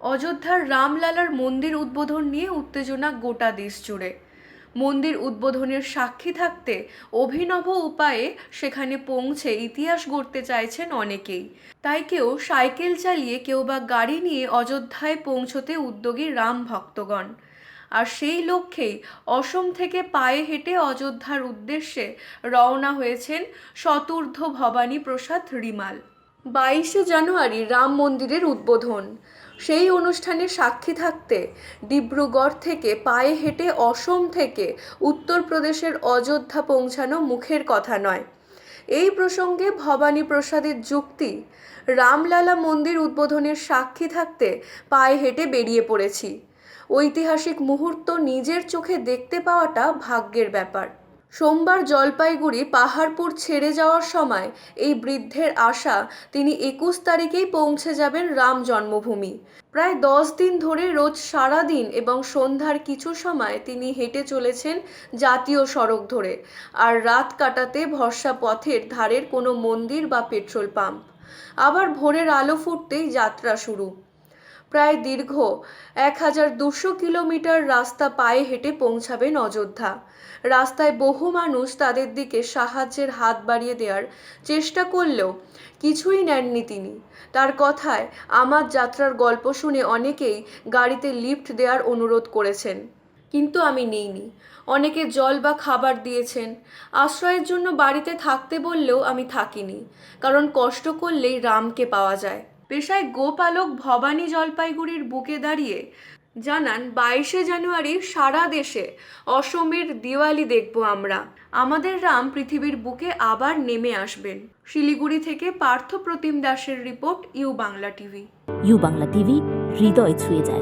অযোধ্যার রামলালার মন্দির উদ্বোধন নিয়ে উত্তেজনা গোটা দেশ জুড়ে। মন্দির উদ্বোধনের সাক্ষী থাকতে অভিনব উপায়ে সেখানে পৌঁছে ইতিহাস গড়তে চাইছেন অনেকেই। তাই কেউ সাইকেল চালিয়ে কেউ বা গাড়ি নিয়ে অযোধ্যায় পৌঁছতে উদ্যোগী রাম ভক্তগণ। আর সেই লক্ষ্যেই অসম থেকে পায়ে হেঁটে অযোধ্যার উদ্দেশ্যে রওনা হয়েছেন শতুর্ধ ভবানী প্রসাদ রিমাল। বাইশে জানুয়ারি রাম মন্দিরের উদ্বোধন। সেই অনুষ্ঠানে সাক্ষী থাকতে ডিব্রুগড় থেকে পায়ে হেঁটে অসম থেকে উত্তরপ্রদেশের অযোধ্যা পৌঁছানো মুখের কথা নয়। এই প্রসঙ্গে ভবানী প্রসাদের যুক্তি, রামলালা মন্দির উদ্বোধনের সাক্ষী থাকতে পায়ে হেঁটে বেরিয়ে পড়েছি। ঐতিহাসিক মুহূর্ত নিজের চোখে দেখতে পাওয়াটা ভাগ্যের ব্যাপার। সোমবার জলপাইগুড়ি পাহাড়পুর ছেড়ে যাওয়ার সময় এই বৃদ্ধের আশা, তিনি একুশ তারিখেই পৌঁছে যাবেন রাম জন্মভূমি। প্রায় দশ দিন ধরে রোজ সারা দিন এবং সন্ধ্যার কিছু সময় তিনি হেঁটে চলেছেন জাতীয় সড়ক ধরে আর রাত কাটাতে ভরসা পথের ধারের কোনো মন্দির বা পেট্রোল পাম্প। আবার ভোরের আলো ফুটতেই যাত্রা শুরু। প্রায় দীর্ঘ এক হাজার দুশো কিলোমিটার রাস্তা পায়ে হেঁটে পৌঁছাবেন অযোধ্যা। রাস্তায় বহু মানুষ তাদের দিকে সাহায্যের হাত বাড়িয়ে দেওয়ার চেষ্টা করলেও কিছুই নেননি তিনি। তার কথায় আমার যাত্রার গল্প শুনে অনেকেই গাড়িতে লিফট দেওয়ার অনুরোধ করেছেন, কিন্তু আমি নেইনি। অনেকে জল বা খাবার দিয়েছেন। আশ্রয়ের জন্য বাড়িতে থাকতে বললেও আমি থাকিনি, কারণ কষ্ট করলেই রামকে পাওয়া যায়। পেশায় গোপালক ভবানী জলপাইগুড়ির বুকে দাঁড়িয়ে জানান, বাইশে জানুয়ারি সারা দেশে অসমের দিওয়ালি দেখব আমরা। আমাদের রাম পৃথিবীর বুকে আবার নেমে আসবেন। শিলিগুড়ি থেকে পার্থ প্রতিম দাসের report, U Bangla TV. U Bangla TV, হৃদয় ছুঁয়ে যায়।